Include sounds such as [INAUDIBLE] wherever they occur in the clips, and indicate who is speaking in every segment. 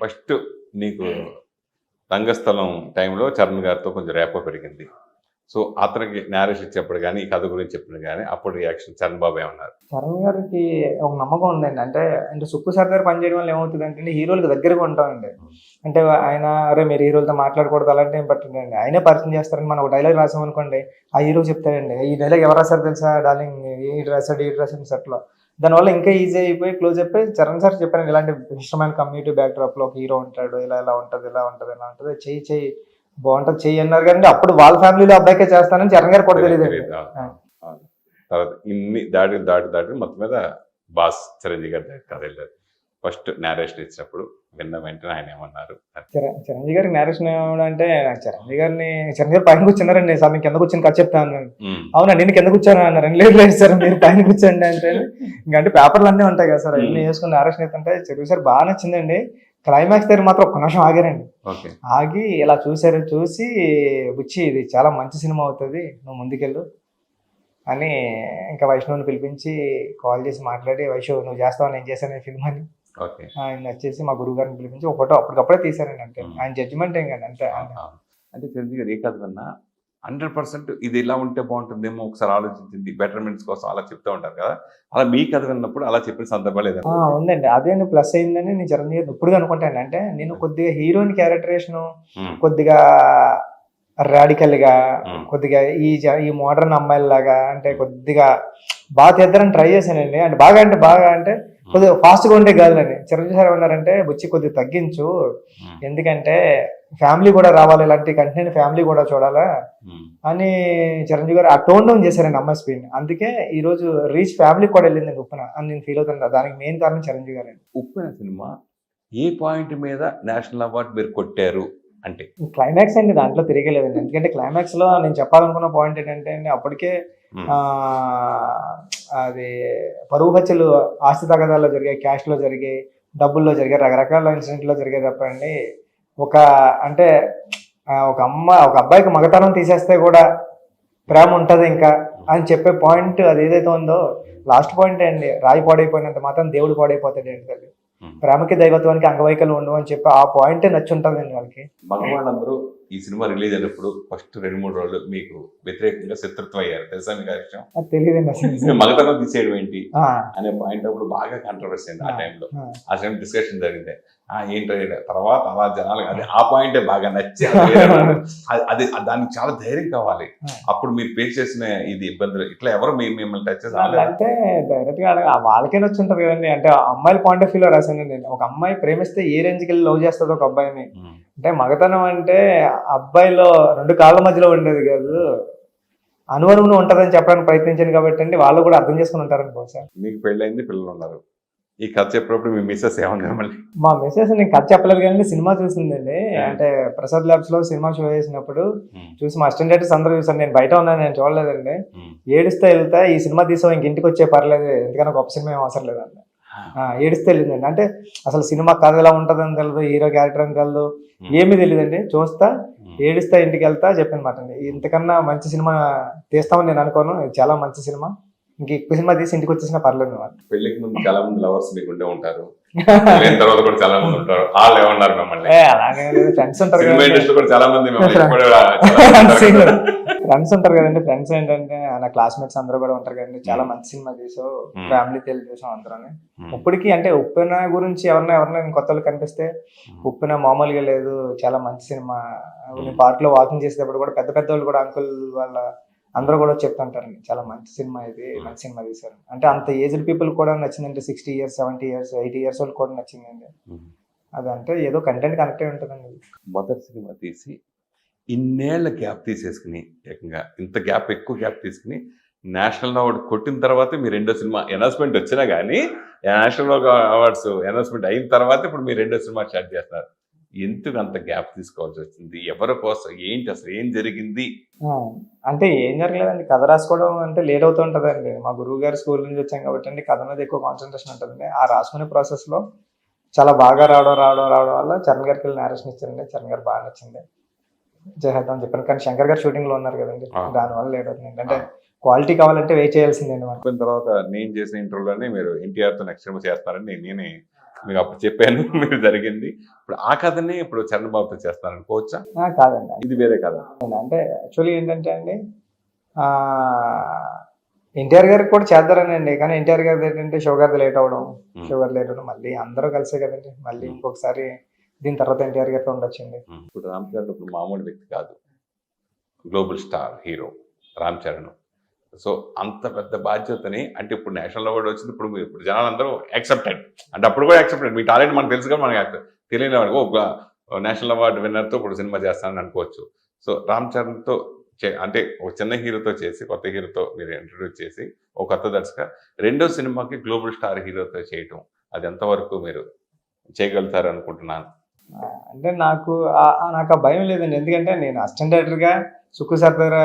Speaker 1: First నీకు రంగస్థలం టైంలో చరణ్ గారితో కొంచెం రేపో పెరిగింది. సో అతనికి నేరేషన్ ఇచ్చేప్పుడు కానీ ఈ కథ గురించి చెప్పిన కానీ అప్పుడు రియాక్షన్ చరణ్ బాబు ఏమన్నారు
Speaker 2: చరణ్ గారికి ఒక నమ్మకం ఉందండి. అంటే అంటే సుక్కు సార్ దగ్గర పనిచేయడం వల్ల ఏమవుతుంది అంటే హీరోలకు దగ్గరగా ఉంటామండి. అంటే ఆయన అరే మీరు హీరోలతో మాట్లాడకూడదు అలాంటి ఏం పట్టిందండి. ఆయనే పరిచయం చేస్తారని మనం ఒక డైలాగ్ రాసామనుకోండి ఆ హీరో చెప్తాడండి ఈ డైలాగ్ ఎవరు రాశారు తెలుసా డార్లింగ్? ఈ రాశాడు ఈ రాశాడు సెట్లో దానివల్ల ఇంకా ఈజీ అయిపోయి క్లోజ్ అయిపోయి చరణ్ సార్ చెప్పాను ఇలాంటి ఇష్టమైన కమ్యూనిటీ బ్యాక్డ్రాప్లో ఒక హీరో ఉంటాడు ఇలా ఇలా ఉంటది ఇలా ఉంటది ఇలా ఉంటది చెయ్యి చెయ్యి బాగుంటది చెయ్యి అన్నారు కానీ అప్పుడు వాళ్ళ ఫ్యామిలీలో అబ్బాయికే చేస్తానని చరణ్ గారు కూడా తెలియదు.
Speaker 1: తర్వాత ఇన్ని దాటి దాటి దాటి మొత్తం మీద బాస్ చిరంజీవి గారి దగ్గర కథ వెళ్ళారు. ఫస్ట్ నేరేషన్ ఇచ్చినప్పుడు విన్న వెంటనే ఆయన ఏమన్నారు?
Speaker 2: చిరంజీవి గారికి నేరేషన్ అంటే చిరంజీవి గారిని చిరంజీవి గారు పైన కూర్చున్నారండి సార్ నేను కింద కూర్చొని కథ చెప్తాను. అవునా నేను కింద కూర్చోను అన్నారు లేదు లేదు సార్ మీరు పైన కూర్చోండి అంటే. ఇంకంటే పేపర్లు అన్నీ ఉంటాయి కదా సార్ అన్ని వేసుకుని నేరేషన్ అయితే చిరంజీవి సార్ బాగా నచ్చిందండి. క్లైమాక్స్ దగ్గర మాత్రం ఒక్క నిమిషం ఆగారండి.
Speaker 1: ఓకే.
Speaker 2: ఆగి ఇలా చూసారు చూసి బుచ్చి ఇది చాలా మంచి సినిమా అవుతుంది నువ్వు ముందుకెళ్ళు అని ఇంకా వైష్ణవుని పిలిపించి కాల్ చేసి మాట్లాడి వైష్ణవ్ నువ్వు చేస్తావు? నేను చేశాను ఫిల్మ్ అని ఆయన వచ్చేసి మా గురువు గారిని పిలిపించి ఒక ఫోటో అప్పటికప్పుడే తీశారండి అంటే. ఆయన జడ్జిమెంట్ ఏం కానీ అంటే.
Speaker 1: అంటే చిరంజీవి గారు ఏ కథ విన్నా హండ్రెడ్ పర్సెంట్ ఇది ఇలా ఉంటే బాగుంటుందేమో ఒకసారి ఆలోచించింది బెటర్మెంట్స్ కోసం అలా చెప్తూ ఉంటారు కదా. అలా మీ కథ విన్నప్పుడు అలా చెప్పిన సందర్భాలు
Speaker 2: ఉందండి. అదే ప్లస్ అయిందని నేను చిరంజీవి ఇప్పుడు అనుకుంటాను. అంటే నేను కొద్దిగా హీరోయిన్ క్యారెక్టరేషన్. కొద్దిగా రాడికల్గా
Speaker 1: ఉమ్.
Speaker 2: కొద్దిగా ఈ ఈ మోడర్న్ అమ్మాయిలాగా అంటే కొద్దిగా బాగా తీద్దారని ట్రై చేశానండి. అంటే బాగా అంటే బాగా అంటే కొద్దిగా ఫాస్ట్గా ఉండే కాదులని చిరంజీవి సార్ ఏమన్నారంటే బుచ్చి కొద్దిగా తగ్గించు. ఎందుకంటే ఫ్యామిలీ కూడా రావాలి ఇలాంటి కంటెంట్ ఫ్యామిలీ కూడా చూడాలా. అని చిరంజీవి గారు ఆ టోన్ డౌన్ చేశారండి అమ్మాయి స్పీడ్. అందుకే ఈ రోజు రీచ్ ఫ్యామిలీ కూడా వెళ్ళింది ఉప్పున అని నేను ఫీల్ అవుతాను దానికి మెయిన్ కారణం చిరంజీవి గారు.
Speaker 1: ఉప్పిన సినిమా ఏ పాయింట్ మీద నేషనల్ అవార్డు మీరు కొట్టారు? అంటే.
Speaker 2: క్లైమాక్స్ అండి దాంట్లో తిరగలేదండి. ఎందుకంటే క్లైమాక్స్లో నేను చెప్పాలనుకున్న పాయింట్ ఏంటంటే అండి అప్పటికే అది పరువు హత్యలు ఆస్తి తగాదాల్లో జరిగాయి క్యాష్లో జరిగాయి డబ్బుల్లో జరిగాయి రకరకాల ఇన్సిడెంట్లో జరిగాయి తప్పండి ఒక అంటే ఒక అమ్మ ఒక అబ్బాయికి మగతనం తీసేస్తే కూడా ప్రేమ ఉంటది ఇంకా అని చెప్పే పాయింట్ అది ఏదైతే ఉందో లాస్ట్ పాయింట్ అండి రాయి పాడైపోయినంత మాత్రం దేవుడు పాడైపోతాడు ఏంటి. ప్రేమకి దైవత్వానికి అంగవైకల్యం ఉండవు అని చెప్పి ఆ పాయింట్ నచ్చి ఉంటుందండి వాళ్ళకి.
Speaker 1: మగవాళ్ళందరూ ఈ సినిమా రిలీజ్ అయినప్పుడు ఫస్ట్ రెండు మూడు రోజులు మీకు వ్యతిరేకంగా శత్రుత్వం అయ్యారు. తెలుసా మీకు విషయం?
Speaker 2: తెలియదండి
Speaker 1: మగతనం తీసేయడం ఏంటి? అనే పాయింట్ అప్పుడు బాగా కాంట్రవర్సీ అయింది ఆ టైంలో
Speaker 2: ఆ.
Speaker 1: టైం డిస్కషన్ జరిగింది. ఆ ఏంటో. తర్వాత అలా జనాలకు [LAUGHS] అది ఆ పాయింటే బాగా నచ్చి అది దానికి చాలా ధైర్యం కావాలి. అప్పుడు మీరు ఫేస్ చేసిన ఇది ఇబ్బందులు ఇట్లా ఎవరు మిమ్మల్ని టచ్
Speaker 2: అంటే డైరెక్ట్గా వాళ్ళకే నచ్చి ఉంటది కదండి. అంటే అమ్మాయిల పాయింట్ ఆఫ్ వ్యూలో రాశాను నేను. ఒక అమ్మాయి ప్రేమిస్తే ఏ రేంజ్కి వెళ్ళి లవ్ చేస్తుంది ఒక అబ్బాయిని? అంటే మగతనం అంటే అబ్బాయిలో రెండు కాళ్ళ మధ్యలో ఉండేది కాదు. అనువనువును ఉంటదని చెప్పడానికి ప్రయత్నించాను కాబట్టి అండి వాళ్ళు కూడా అర్థం చేసుకుని ఉంటారని బహుశా.
Speaker 1: మీకు పెళ్ళైంది పిల్లలు ఉన్నారు. ఈ కథ చెప్పినప్పుడు మీ మిస్సెస్ ఏమన్నా మిమ్మల్ని
Speaker 2: మా మెసేజ్ నేను కథ చెప్పలేదు కానీ సినిమా చూసిందండి. అంటే ప్రసాద్ ల్యాబ్స్లో సినిమా షో చేసినప్పుడు చూసి మా అసిస్టెంట్ డైరెక్టర్స్ అందరూ చూసాను నేను బయట ఉన్నాను నేను చూడలేదండి. ఏడుస్తే వెళ్తా ఈ సినిమా తీసాం ఇంక ఇంటికి వచ్చే పర్లేదు ఎందుకన్నా గొప్ప సినిమా ఏం అవసరం లేదండి. ఏడుస్తే వెళ్ళిందండి అంటే అసలు సినిమా కథ ఎలా ఉంటుందని తెలియదు హీరో క్యారెక్టర్ అని తెలియదు ఏమీ తెలియదండి చూస్తా. ఏడుస్తా ఇంటికి వెళ్తా చెప్పిన మాట అండి. ఇంతకన్నా మంచి సినిమా తీస్తామని నేను అనుకోను. చాలా మంచి సినిమా. ఇంక ఎక్కువ సినిమా తీసి ఇంటికి వచ్చేసినా పర్లేదు.
Speaker 1: పెళ్ళికి ముందు [LAUGHS] చాలా మంది లవర్స్ మీకు ఉండే ఉంటారు. పెళ్ళైన తర్వాత కూడా చాలా మంది ఉంటారు. వాళ్ళు ఏమన్నారు మిమ్మల్ని?
Speaker 2: ఏ, అలాగే ఫ్రెండ్స్ ఉంటారు
Speaker 1: కూడా చాలా మంది [LAUGHS]
Speaker 2: ఫ్రెండ్స్ ఉంటారు కదండి. ఫ్రెండ్స్ ఏంటంటే నా క్లాస్మేట్స్ అందరూ కూడా ఉంటారు కదండి. చాలా మంచి సినిమా
Speaker 1: Hmm.
Speaker 2: ఫ్యామిలీ తెలియ చూసాం అందరూ.
Speaker 1: ఉమ్,
Speaker 2: ఇప్పటికీ అంటే ఉప్పెన గురించి ఎవరన్నా ఎవరన్నా కొత్త వాళ్ళు కనిపిస్తే ఉప్పెన మామూలుగా లేదు. చాలా మంచి సినిమా. నేను పార్క్లో వాకింగ్ చేసేటప్పుడు కూడా పెద్ద పెద్ద వాళ్ళు కూడా అంకుల్ వాళ్ళ అందరూ కూడా చెప్తుంటారండి. చాలా మంచి సినిమా ఇది. మంచి సినిమా తీశారు. అంటే అంత ఏజ్డ్ పీపుల్ కూడా నచ్చిందంటే sixty years seventy years eighty years వాళ్ళు కూడా నచ్చిందండి. అదంటే ఏదో కంటెంట్ కనెక్ట్ అయి ఉంటుందండి.
Speaker 1: మొదటి సినిమా తీసి ఇన్నేళ్ళ గ్యాప్ తీసేసుకుని ఏకంగా ఇంత గ్యాప్ ఎక్కువ గ్యాప్ తీసుకుని నేషనల్ అవార్డు కొట్టిన తర్వాత మీ రెండో సినిమా అనౌన్స్మెంట్ వచ్చినా కానీ నేషనల్ అవార్డ్స్ అనౌన్స్మెంట్ అయిన తర్వాత ఇప్పుడు మీ రెండో సినిమా స్టార్ట్ చేస్తున్నారు. ఎందుకు అంత గ్యాప్ తీసుకోవాల్సి వచ్చింది? ఎవరి కోసం? ఏంటి? అసలు ఏం జరిగింది?
Speaker 2: అంటే ఏం జరగలేదండి. కథ రాసుకోవడం అంటే లేట్ అవుతూ ఉంటుందండి. మా గురువు గారి స్కూల్ నుంచి వచ్చాం కాబట్టి అండి కథ మీద ఎక్కువ కాన్సన్ట్రేషన్ ఉంటుందండి. ఆ రాసుకునే ప్రాసెస్లో చాలా బాగా రావడం రావడం రావడం వల్ల చరణ్ గారికి వెళ్ళి నేరేషన్ ఇచ్చారండి. చరణ్ గారు బాగా నచ్చింది. చేద్దాం అని చెప్పాను. కానీ శంకర్ గారు షూటింగ్లో ఉన్నారు కదండి. దానివల్ల లేట్ అవుతుంది. అంటే క్వాలిటీ కావాలంటే వెయిట్ చేయాల్సిందండి మనం
Speaker 1: అయిపోయిన తర్వాత నేను చేసిన ఇంటర్వ్యూలోనే మీరు ఎన్టీఆర్తో నెక్స్ట్ సినిమా చేస్తారని నేనే మీకు అప్పుడు చెప్పాను. [LAUGHS] మీరు జరిగింది. ఇప్పుడు ఆ కథనే ఇప్పుడు చరణ్ బాబుతో చేస్తాను అనుకోవచ్చా
Speaker 2: ఆ, కాదండి.
Speaker 1: ఇది వేరే కథ.
Speaker 2: అంటే యాక్చువల్లీ ఏంటంటే అండి ఎన్టీఆర్ గారికి కూడా చేద్దారనండి. కానీ ఎన్టీఆర్ గారి ఏంటంటే షుగర్ లేట్ అవ్వడం
Speaker 1: Hmm.
Speaker 2: షుగర్ లేట్ అవ్వడం మళ్ళీ అందరూ కలిసే కదండి. మళ్ళీ ఇంకొకసారి దీని తర్వాత ఎన్టీఆర్ గారికి ఉండొచ్చింది.
Speaker 1: ఇప్పుడు రామ్ చరణ్ ఇప్పుడు మామూలు వ్యక్తి కాదు. Global star hero Ram Charan. So అంత పెద్ద బాధ్యతని అంటే ఇప్పుడు నేషనల్ అవార్డు వచ్చింది ఇప్పుడు ఇప్పుడు జనాలందరూ యాక్సెప్టెడ్ అంటే అప్పుడు కూడా యాక్సెప్టెడ్ మీ టాలెంట్ మనకు తెలుసు కదా మనకి తెలియని వాడికి ఓ నేషనల్ అవార్డు విన్నర్తో ఇప్పుడు సినిమా చేస్తానని అనుకోవచ్చు. సో రామ్ చరణ్తో చే అంటే ఒక చిన్న హీరోతో చేసి కొత్త హీరోతో మీరు ఇంట్రడ్యూస్ చేసి ఒక కొత్త దర్శక రెండో సినిమాకి గ్లోబల్ స్టార్ హీరోతో చేయటం అది ఎంతవరకు మీరు చేయగలుగుతారు అనుకుంటున్నాను
Speaker 2: అంటే నాకు నాకు ఆ భయం లేదండి. ఎందుకంటే నేను అసిస్టెంట్ డైరెక్టర్గా సుక్కు సర్దార్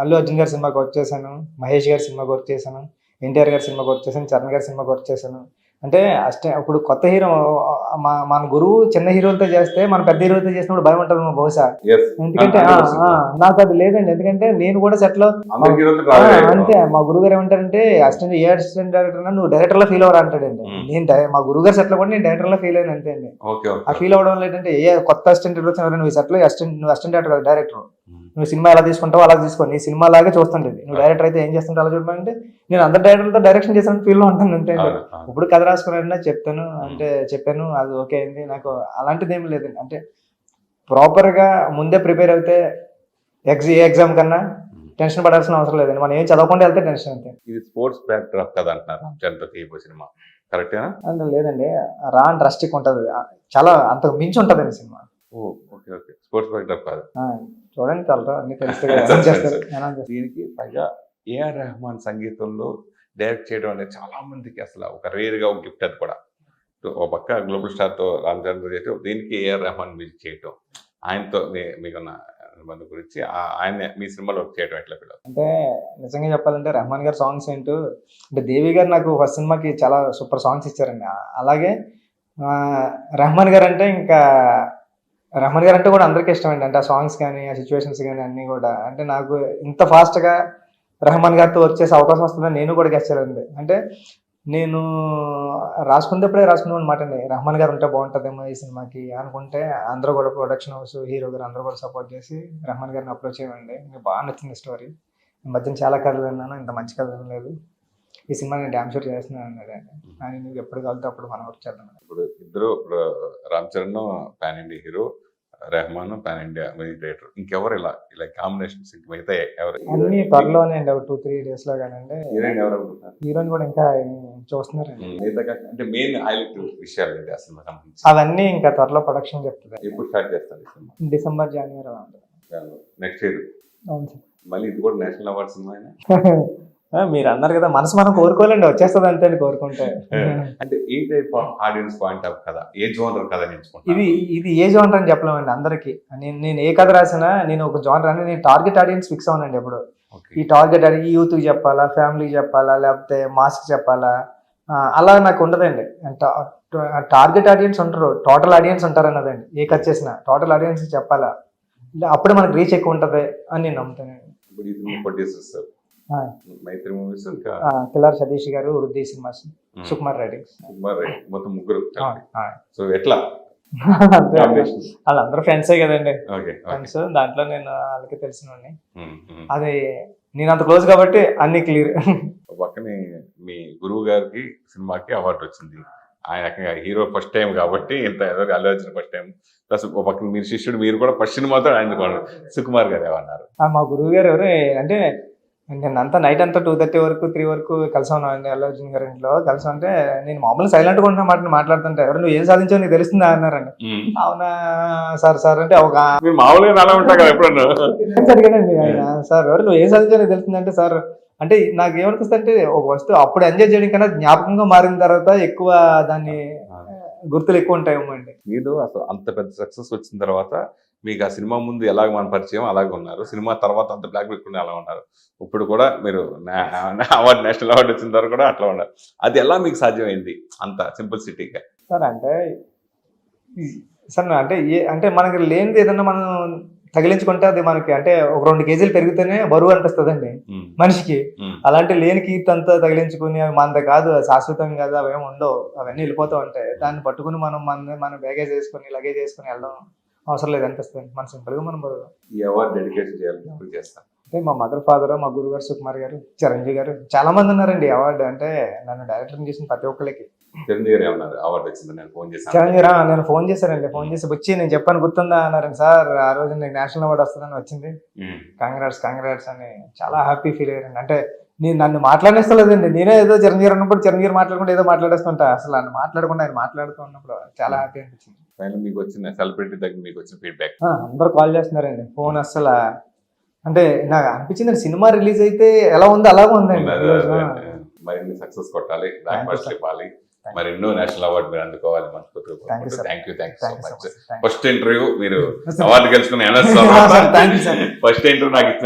Speaker 2: అల్లు అర్జున్ గారి సినిమాకి వర్క్ చేశాను మహేష్ గారి సినిమాకి వర్క్ చేశాను ఎన్టీఆర్ గారి సినిమాకి వర్క్ చేశాను చరణ్ గారి సినిమాకి వర్క్ చేశాను. అంటే అస్టే ఇప్పుడు కొత్త హీరో మన గురువు చిన్న హీరోలతో చేస్తే మన పెద్ద హీరోలతో చేసినప్పుడు భయం ఉంటుంది బహుశా. ఎందుకంటే నాకు అది లేదండి. ఎందుకంటే నేను కూడా
Speaker 1: సెట్లో
Speaker 2: అంతే. మా గురువు గారు ఏమంటారంటే అసిస్టెంట్ ఏ అసిస్టెంట్ డైరెక్టర్ నువ్వు డైరెక్టర్లో ఫీల్ అవ్వరా అంటాడండి. నేను మా గురువు గారు సెట్లో కూడా నేను డైరెక్టర్లో ఫీల్ అయిన అంతే అండి. ఆ ఫీల్ అవ్వడం వల్ల ఏంటంటే ఏ కొత్త అసిస్టెంట్ వచ్చిన నువ్వు సెట్లో అసిస్టెంట్ నువ్వు అసిస్టెంట్ డైరెక్టర్ కాదు డైరెక్టర్. నువ్వు. సినిమా ఎలా తీసుకుంటావో అలా తీసుకో. నీ సినిమా లాగే చూస్తుండేది నువ్వు డైరెక్టర్ అయితే ఏం చేస్తుంటే అలా చూడమంటే నేను అందరు డైరెక్టర్లతో డైరెక్షన్ చేసిన ఫీల్లో ఉంటాను అంతే. ఇప్పుడు కథ రాసుకున్నా చెప్తాను అంటే చెప్పాను అది ఓకే అయింది నాకు అలాంటిది ఏమి లేదండి అంటే ప్రాపర్గా ముందే ప్రిపేర్ అయితే ఎగ్జ ఏ ఎగ్జామ్ కన్నా టెన్షన్ పడాల్సిన అవసరం లేదండి మనం ఏం చదవకుండా వెళ్తే టెన్షన్ అంతే.
Speaker 1: ఇది స్పోర్ట్స్ బ్యాక్ డ్రాప్ కదా అంటున్నారు రామ్ చరణ్తో తీయబో సినిమా. కరెక్టేనా?
Speaker 2: అంటే లేదండి. రా అండ్ రస్టిక్ ఉంటుంది. చాలా అంతకు మించి ఉంటుందండి cinema.
Speaker 1: Oh okay okay. Sports backdrop కాదు
Speaker 2: చూడండి కలరా అన్ని తెలుస్తాయి. [LAUGHS]
Speaker 1: దీనికి పైగా ఏఆర్ రెహమాన్ సంగీతంలో డైరెక్ట్ చేయడం అనేది చాలా మందికి అసలు ఒక రేర్గా ఒక గిఫ్ట్ అది కూడా. ఓ పక్క గ్లోబల్ స్టార్తో రామచంద్ర రామ్ చేయటం దీనికి ఏఆర్ రెహమాన్ మ్యూజిక్ చేయటం? ఆయనతో మీ- మీకున్న అనుబంధం గురించి ఆయన మీ సినిమాలో వర్క్ చేయడం ఎట్లా ఫీల్
Speaker 2: అంటే నిజంగా చెప్పాలంటే రెహమాన్ గారి సాంగ్స్ ఏంటో అంటే దేవి గారు నాకు ఫస్ట్ సినిమాకి చాలా సూపర్ సాంగ్స్ ఇచ్చారండి. అలాగే రెహమాన్ గారు అంటే ఇంకా రెహమాన్ గారు అంటే కూడా అందరికీ ఇష్టమండి. అంటే ఆ సాంగ్స్ కానీ ఆ సిచ్యువేషన్స్ కానీ అన్నీ కూడా. అంటే నాకు ఇంత ఫాస్ట్గా రెహమాన్ గారితో వచ్చేసి అవకాశం వస్తుందని నేను కూడా గెచ్చానండి అంటే నేను రాసుకునేటప్పుడే రాసుకున్నాను అనమాట అండి. గారు ఉంటే బాగుంటుందేమో ఈ సినిమాకి అనుకుంటే అందరూ కూడా ప్రొడక్షన్ హౌస్ హీరో గారు అందరూ కూడా సపోర్ట్ చేసి రహమాన్ గారిని అప్రోచ్ చేయండి మీకు బాగా నచ్చింది స్టోరీ ఈ మధ్యన చాలా కథలు విన్నాను ఇంత మంచి కథ వినలేదు. ఈ సినిమా నేను డ్యామ్ షూట్ చేస్తున్నాను అన్నాడండి ఆయన. నువ్వు ఎప్పుడు కలితే అప్పుడు మనం వర్క్ చేద్దాం.
Speaker 1: ఇప్పుడు ఇద్దరు ఇప్పుడు Ram Charan pan India hero Rahman pan India music director ఇంకెవరు ఇలా ఇలా కాంబినేషన్స్ మిగతా ఎవరు?
Speaker 2: అన్ని త్వరలోనే అండి ఒక టూ త్రీ డేస్లో కానండి
Speaker 1: హీరోయిన్ ఎవరు
Speaker 2: హీరోయిన్ కూడా ఇంకా
Speaker 1: కాక- అంటే మెయిన్ హైలైట్ విషయాలు ఏంటి సంబంధించి?
Speaker 2: అవన్నీ ఇంకా త్వరలో ప్రొడక్షన్ చెప్తుంది.
Speaker 1: ఎప్పుడు స్టార్ట్ చేస్తారు
Speaker 2: డిసెంబర్ జనవరి
Speaker 1: నెక్స్ట్ ఇయర్.
Speaker 2: అవును సార్.
Speaker 1: మళ్ళీ ఇది కూడా నేషనల్ అవార్డ్ సినిమా
Speaker 2: ఆ, [LAUGHS] మీరు అన్నారు కదా మనసు మనం కోరుకోలేండి వచ్చేస్తుంది అంతే అని కోరుకుంటే.
Speaker 1: అంటే ఏ type of audience point of కదా ఏ జోనర్ కథ ఎంచుకుంటారు
Speaker 2: ఇది ఇది ఏ జానర్ అని చెప్పలేమండి అందరికి. నేను నేను ఏ కథ రాసినా నేను ఒక జానర్ అని నేను టార్గెట్ ఆడియన్స్ ఫిక్స్ అవునండి ఎప్పుడు. ఈ టార్గెట్ ఈ యూత్కి చెప్పాలా ఫ్యామిలీకి చెప్పాలా లేకపోతే మాస్కి చెప్పాలా అలా నాకు ఉండదండి. టార్గెట్ ఆడియన్స్ ఉంటారు టోటల్ ఆడియన్స్ ఉంటారు అన్నదండి. ఏ కట్ చేసినా టోటల్ ఆడియన్స్ చెప్పాలా. అప్పుడే మనకు రీచ్ ఎక్కువ ఉంటుంది అని నేను నమ్ముతానండి.
Speaker 1: మైత్రి మూవీస్ ఇంకా
Speaker 2: కిలార్ సతీష్ గారు వృద్ధి సినిమాస్ సుకుమార్ రెడ్డి
Speaker 1: సుకుమార్ రెడ్డి, మొత్తం ముగ్గురు. సో ఎట్లా?
Speaker 2: వాళ్ళందరూ ఫ్రెండ్సే కదండి. ఫ్రెండ్స్ దాంట్లో నేను వాళ్ళకి తెలిసినవాడిని. అది నేను అంత క్లోజ్ కాబట్టి అన్ని క్లియర్.
Speaker 1: పక్కనే మీ గురువు గారికి సినిమాకి అవార్డు వచ్చింది. ఆయన హీరో ఫస్ట్ టైం కాబట్టి ఇంత ఏదో Allu Arjun first time. Plus ఒక పక్కన మీరు శిష్యుడు మీరు కూడా ఫస్ట్ సినిమాతో ఆయన సుకుమార్ గారు ఏమన్నారు?
Speaker 2: మా గురువు గారు ఎవరు అంటే నేను అంతా నైట్ అంతా టూ థర్టీ వరకు త్రీ వరకు కలిసి ఉన్నాం అండి అల్లు అర్జున్ గారి ఇంట్లో. కలిసి ఉంటే నేను మామూలుగా సైలెంట్గా ఉంటున్నా మాట మాట్లాడుతుంటే ఎవరు నువ్వు ఏం సాధించావు నీకు తెలుస్తుందా అన్నారండి. అవునా సార్ సార్ అంటే ఒక అడిగానండి [LAUGHS] ఆయన సార్ ఎవరు నువ్వు ఏం సాధించావు నీకు తెలుస్తుందంటే సార్ అంటే నాకు ఏమనిపిస్తుంది అంటే ఒక వస్తువు అప్పుడు ఎంజాయ్ చేయడం కన్నా జ్ఞాపకంగా మారిన తర్వాత ఎక్కువ దాన్ని గుర్తులు ఎక్కువ ఉంటాయేమో అండి.
Speaker 1: మీరు అసలు అంత పెద్ద సక్సెస్ వచ్చిన తర్వాత మీకు ఆ సినిమా ముందు ఎలాగ మన పరిచయం అలాగే ఉన్నారు. సినిమా తర్వాత అంత బ్లాక్ పెట్టుకుని అలా ఉన్నారు. ఇప్పుడు కూడా మీరు అవార్డు నేషనల్ అవార్డు వచ్చిన తర్వాత కూడా అట్లా ఉన్నారు. అది ఎలా మీకు సాధ్యమైంది అంత సింపుల్ సిటీగా
Speaker 2: సార్ అంటే సార్ అంటే ఏ అంటే మనకి లేనిది ఏదన్నా మనం తగిలించుకుంటే అది మనకి అంటే ఒక రెండు కేజీలు పెరిగితేనే బరువు అనిపిస్తుందండి మనిషికి. అలాంటి లేని కీర్తి అంతా తగిలించుకుని అవి మనది కాదు శాశ్వతం కాదు అవేం ఉండవు. అవన్నీ వెళ్ళిపోతూ ఉంటాయి. దాన్ని పట్టుకుని మనం మన మన బ్యాగేజ్ వేసుకుని లగేజ్ వేసుకుని వెళ్ళడం అవసరం లేదు అనిపిస్తుంది మన సింపుల్గా మనం.
Speaker 1: ఈ అవార్డు చేయాలని చేస్తాను
Speaker 2: అంటే మా మదర్ ఫాదర్ మా గురువు గారు సుకుమార్ గారు చిరంజీవి గారు చాలా మంది ఉన్నారండి అవార్డు అంటే నన్ను డైరెక్టర్ చేసిన ప్రతి ఒక్కరికి
Speaker 1: చిరంజీవి గారు ఏమన్నారు? అవార్డు వచ్చింది నేను ఫోన్ చేశాను.
Speaker 2: చిరంజీవి రా నేను ఫోన్ చేశానండి. ఫోన్ చేసి వచ్చి నేను చెప్పాను గుర్తుందా? అన్నారండి. సార్ ఆ రోజు నీకు నేషనల్ అవార్డు వస్తుందని వచ్చింది. కాంగ్రాట్స్ కాంగ్రాట్స్ అని చాలా హ్యాపీ ఫీల్ అయ్యారండి. అంటే నేను నన్ను మాట్లాడేస్తలేదండి నేనే ఏదో చిరంజీవి ఉన్నప్పుడు చిరంజీవి మాట్లాడకుండా ఏదో మాట్లాడేస్తుంటా. అసలు నన్ను మాట్లాడకుండా ఆయన మాట్లాడుతూ ఉన్నప్పుడు చాలా హ్యాపీ అనిపించింది.
Speaker 1: పైన మీకు వచ్చిన సెలబ్రిటీ దగ్గర మీకు వచ్చిన ఫీడ్బ్యాక్
Speaker 2: అందరూ కాల్ చేస్తున్నారండి ఫోన్ అస్సలు అంటే నాకు అనిపించింది సినిమా రిలీజ్ అయితే ఎలా ఉందో అలాగే ఉందండి.
Speaker 1: మరిన్ని సక్సెస్ కొట్టాలి బ్లాక్. ఇవ్వాలి మరి ఎన్నో నేషనల్ అవార్డు మీరు అందుకోవాలి మనస్ఫూర్తిగా. Thank you thank you so much. First interview మీరు. [LAUGHS] అవార్డు గెలుచుకున్న. [LAUGHS] ఫస్ట్ ఇంటర్వ్యూ నాకు ఇచ్చిన